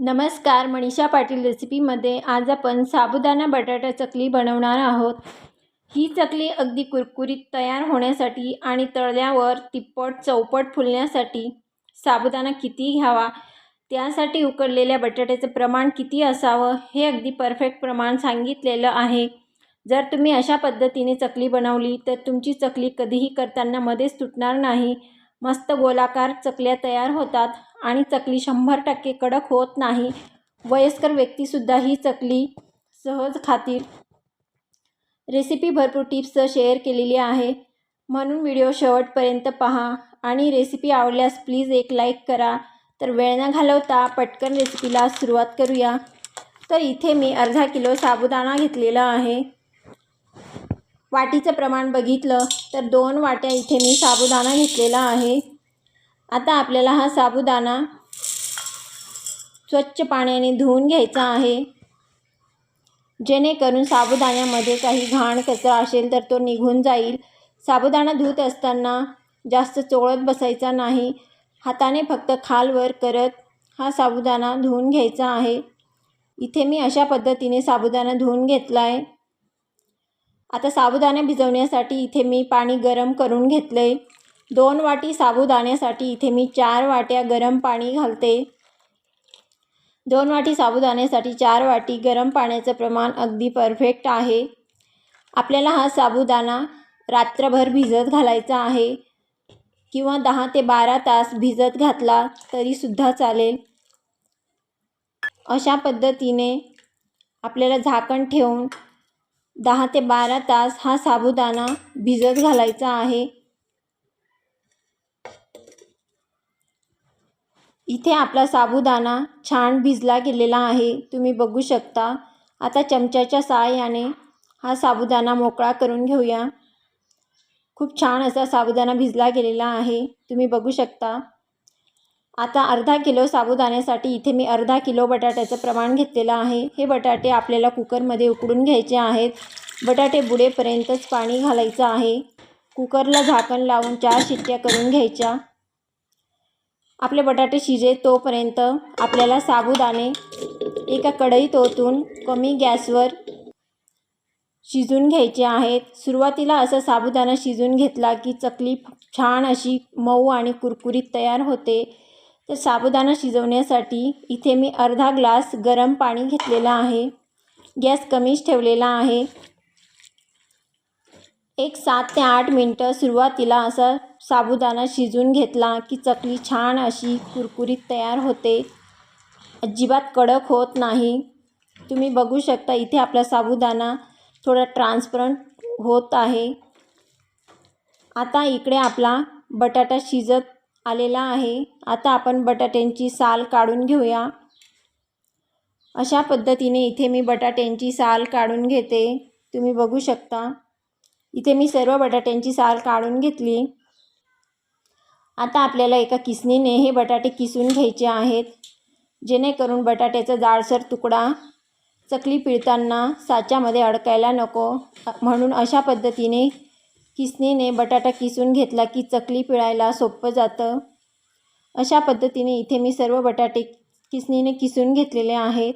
नमस्कार मनीषा पाटील रेसिपीमध्ये आज आपण साबुदाणा बटाटा चकली बनवणार आहोत. ही चकली अगदी कुरकुरीत तयार होण्यासाठी आणि तळल्यावर तिप्पट चौपट फुलण्यासाठी साबुदाणा किती घ्यावा त्यासाठी उकडलेल्या बटाट्याचं प्रमाण किती असावं हे अगदी परफेक्ट प्रमाण सांगितलेलं आहे. जर तुम्ही अशा पद्धतीने चकली बनवली तर तुमची चकली कधीही करताना मध्येच तुटणार नाही. मस्त गोलाकार चकल्या तयार होतात. आणि चकली शंभर टक्के कडक होत नाही. वयस्कर व्यक्तीसुद्धा ही चकली सहज खातील. रेसिपी भरपूर टिप्स शेअर केलेली आहे. म्हणून व्हिडिओ शेवटपर्यंत पहा आणि रेसिपी आवडल्यास प्लीज एक लाईक करा. तर वेळ न घालवता पटकन रेसिपीला सुरुवात करूया. तर इथे मी अर्धा किलो साबुदाणा घेतलेला आहे. वाटीचं प्रमाण बघितलं तर दोन वाट्या इथे मी साबुदाणा घेतलेला आहे. आता आपल्याला हा साबुदाणा स्वच्छ पाण्याने धुवून घ्यायचा आहे. जेणेकरून साबुदाण्यामध्ये काही घाण कचरा असेल तर तो निघून जाईल. साबुदाणा धुत असताना जास्त चोळत बसायचा नाही. हाताने फक्त खालवर करत हा साबुदाणा धुवून घ्यायचा आहे. इथे मी अशा पद्धतीने साबुदाणा धुवून घेतला आहे आता साबुदाणे भिजवण्यासाठी इथे मी पाणी गरम करून घेतलं आहे दोन वाटी साबुदाण्यासाठी इथे मी चार वाट्या गरम पाणी घालते. दोन वाटी साबुदाण्यासाठी चार वाटी गरम पाण्याचं प्रमाण अगदी परफेक्ट आहे. आपल्याला हा साबुदाणा रात्रभर भिजत घालायचा आहे किंवा दहा ते बारा तास भिजत घातला तरीसुद्धा चालेल. अशा पद्धतीने आपल्याला झाकण ठेवून दहा ते बारा तास हा साबुदाणा भिजत घालायचा आहे. इथे आपला साबुदाणा छान भिजला गेलेला आहे. तुम्ही बघू शकता. आता चमच्याच्या साहाय्याने हा साबुदाणा मोकळा करून घेऊया. खूप छान असा साबुदाणा भिजला गेलेला आहे. तुम्ही बघू शकता. आता अर्धा किलो साबुदाण्यासाठी इथे मी अर्धा किलो बटाट्याचं प्रमाण घेतलेलं आहे. हे बटाटे आपल्याला कुकरमध्ये उकडून घ्यायचे आहेत. बटाटे बुडेपर्यंतच पाणी घालायचं आहे. कुकरला झाकण लावून चार शिट्ट्या करून घ्यायच्या. आपले बटाटे शिजे तोपर्यंत आपल्याला साबुदाणे एका कढईत ओतून कमी गॅसवर शिजून घ्यायचे आहेत. सुरुवातीला असं साबुदाणा शिजून घेतला की चकली छान अशी मऊ आणि कुरकुरीत तयार होते. तर साबुदाणा शिजवण्यासाठी इथे मी अर्धा ग्लास गरम पाणी घेतलेलं आहे. गॅस कमीच ठेवलेला आहे. एक सात ते आठ मिनटं सुरुवातीला असा साबुदाणा शिजून घेतला की चकली छान अशी कुरकुरीत तयार होते. अजिबात कडक होत नाही. तुम्ही बघू शकता इथे आपला साबुदाणा थोडा ट्रान्सपरंट होत आहे. आता इकडे आपला बटाटा शिजत आलेला आहे. आता आपण बटाट्यांची साल काढून घेऊया. अशा पद्धतीने इथे मी बटाट्यांची साल काढून घेते. तुम्ही बघू शकता. इथे मी सर्व बटाट्यांची साल काढून घेतली. आता आपल्याला एका किसणीने हे बटाटे किसून घ्यायचे आहेत. जेणेकरून बटाट्याचा जाडसर तुकडा चकली पिळताना साच्यामध्ये अडकायला नको. म्हणून अशा पद्धतीने किसणीने बटाटा किसून घेतला की चकली पिळायला सोपं जातं. अशा पद्धतीने इथे मी सर्व बटाटे किसणीने किसून घेतलेले आहेत.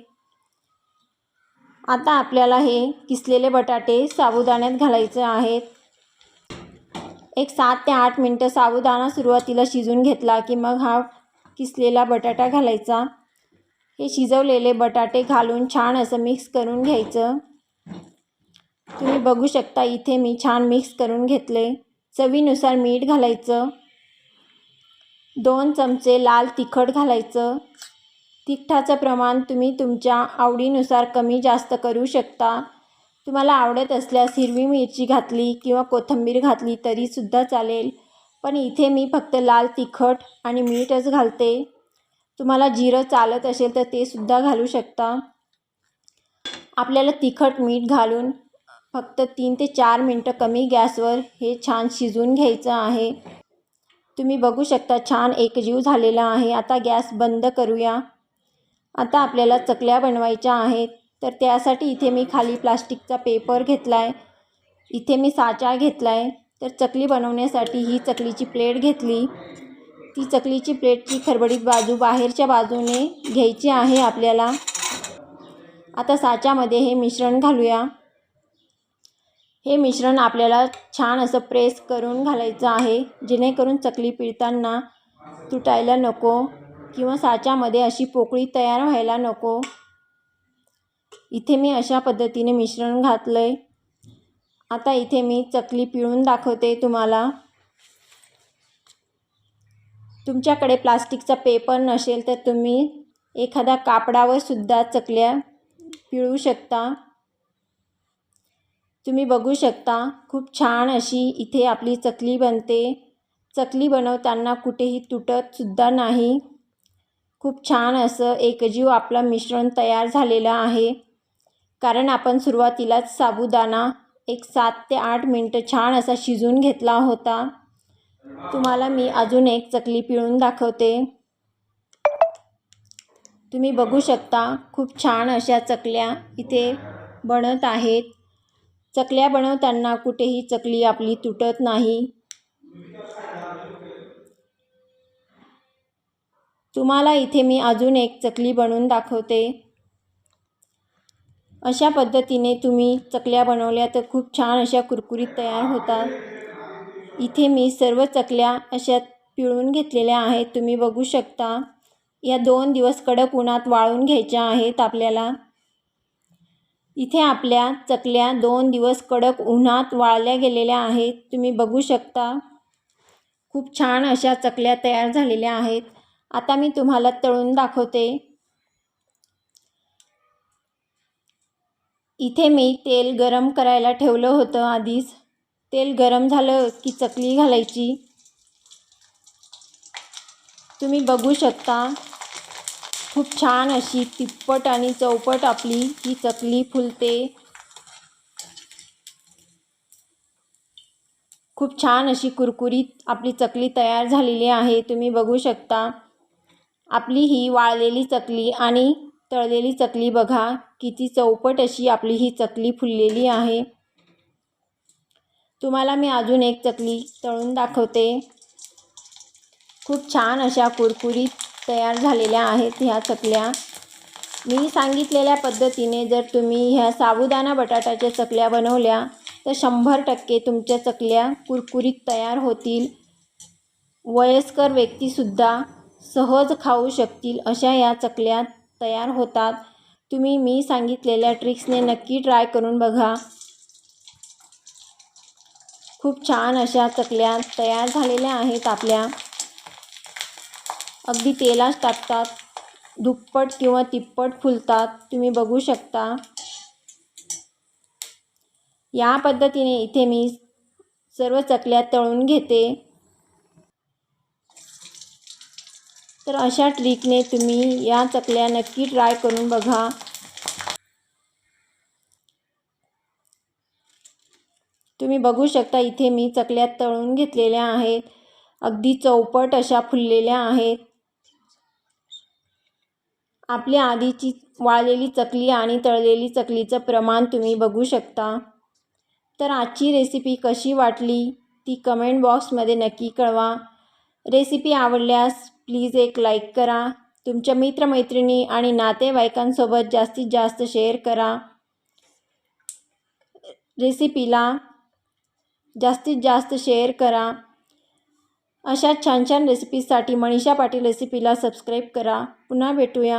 आता आपल्याला हे किसलेले बटाटे साबुदाण्यात घालायचे आहेत. एक सात ते आठ मिनटं साबुदाणा सुरुवातीला शिजून घेतला की मग हा किसलेला बटाटा घालायचा. हे शिजवलेले बटाटे घालून छान असं मिक्स करून घ्यायचं. तुम्ही बघू शकता इथे मी छान मिक्स करून घेतले. चवीनुसार मीठ घालायचं. दोन चमचे लाल तिखट घालायचं. तिखटाचं प्रमाण तुम्ही तुमच्या आवडीनुसार कमी जास्त करू शकता. तुम्हाला आवडत असल्यास हिरवी मिरची घातली किंवा कोथिंबीर घातली तरीसुद्धा चालेल. पण इथे मी फक्त लाल तिखट आणि मीठच घालते. तुम्हाला जिरं चालत असेल तर ते सुद्धा घालू शकता. आपल्याला तिखट मीठ घालून फक्त तीन ते चार मिनटं कमी गॅसवर हे छान शिजून घ्यायचं आहे. तुम्ही बघू शकता छान एकजीव झालेला आहे. आता गॅस बंद करूया. आता आपल्याला चकल्या बनवायच्या आहेत तर त्यासाठी इथे मी खाली प्लास्टिकचा पेपर घेतला आहे इथे मी साचा घेतला आहे तर चकली बनवण्यासाठी ही चकलीची प्लेट घेतली. ती चकलीची प्लेटची खरबडीत बाजू बाहेरच्या बाजूने घ्यायची आहे आपल्याला. आता साच्यामध्ये हे मिश्रण घालूया. हे मिश्रण आपल्याला छान असं प्रेस करून घालायचं आहे जेणेकरून चकली पिळताना तुटायला नको. किंवा साच्यामध्ये अशी पोकळी तयार व्हायला नको. इथे मी अशा पद्धतीने मिश्रण घातलं आहे आता इथे मी चकली पिळून दाखवते तुम्हाला. तुमच्याकडे प्लास्टिकचा पेपर नसेल तर तुम्ही एखाद्या कापडावर सुद्धा चकल्या पिळू शकता. तुम्ही बघू शकता खूप छान अशी इथे आपली चकली बनते. चकली बनवताना कुठेही तुटतसुद्धा नाही. खूप छान असं एकजीव आपलं मिश्रण तयार झालेलं आहे. कारण आपण सुरुवातीलाच साबुदाणा एक सात ते आठ मिनटं छान असा शिजून घेतला होता. तुम्हाला मी अजून एक चकली पिळून दाखवते. तुम्ही बघू शकता खूप छान अशा चकल्या इथे बनत आहेत. चकल्या बनवताना कुठेही चकली आपली तुटत नाही. तुम्हाला इथे मी अजून एक चकली बनवून दाखवते. अशा पद्धतीने तुम्ही चकल्या बनवल्या तर खूप छान अशा कुरकुरीत तयार होतात. इथे मी सर्व चकल्या अशा पिळून घेतलेल्या आहेत. तुम्ही बघू शकता. या दोन दिवस कडक उन्हात वाळून घ्यायच्या आहेत आपल्याला. इथे आपल्या चकल्या दोन दिवस कडक उन्हात वाळल्या गेलेल्या आहेत. तुम्ही बघू शकता. खूप छान अशा चकल्या तयार झालेल्या आहेत. आता मी तुम्हाला तळून दाखवते. इथे मी तेल गरम करायला ठेवलं होतं आधीच. तेल गरम झालं की चकली घालायची. तुम्ही बघू शकता खूप छान अशी तिप्पट आणि चौपट आपली ही चकली फुलते. खूप छान अशी कुरकुरीत आपली चकली तयार झालेली आहे तुम्ही बघू शकता. आपली ही वाळलेली चकली आणि तळलेली चकली बघा किती चौपट अशी आपली ही चकली फुललेली आहे. तुम्हाला मी अजून एक चकली तळून दाखवते. खूप छान अशा कुरकुरीत तयार झालेल्या आहेत ह्या चकल्या. मी सांगितलेल्या पद्धतीने जर तुम्ही ह्या साबुदाणा बटाट्याच्या चकल्या बनवल्या तर शंभर टक्के तुमच्या चकल्या कुरकुरीत तयार होतील. वयस्कर व्यक्तीसुद्धा सहज खाऊ शकतील अशा या चकल्या तयार होतात. तुम्ही मी सांगितलेल्या ट्रिक्सने नक्की ट्राय करून बघा. खूप छान अशा चकल्या तयार झालेल्या आहेत आपल्या. अगदी तेलाच टाकतात. दुप्पट किंवा तिप्पट फुलतात. तुम्ही बघू शकता. या पद्धतीने इथे मी सर्व चकल्या तळून घेते. तर अशा ट्रिकने तुम्ही या चकल्या नक्की ट्राय करून बघा. तुम्ही बघू शकता इथे मी चकल्या तळून घेतलेल्या आहेत. अगदी चौपट अशा फुललेल्या आहेत. आपली आधीची वाळलेली चकली आणि तळलेली चकलीचं प्रमाण तुम्ही बघू शकता. तर आजची रेसिपी कशी वाटली ती कमेंट बॉक्समध्ये नक्की कळवा. रेसिपी आवडल्यास प्लीज एक लाईक करा. तुमच्या मित्रमैत्रिणी आणि नातेवाईकांसोबत जास्तीत जास्त शेअर करा. रेसिपीला जास्तीत जास्त शेअर करा. अशा छान छान रेसिपीजसाठी मनीषा पाटील रेसिपीला सबस्क्राईब करा. पुन्हा भेटूया.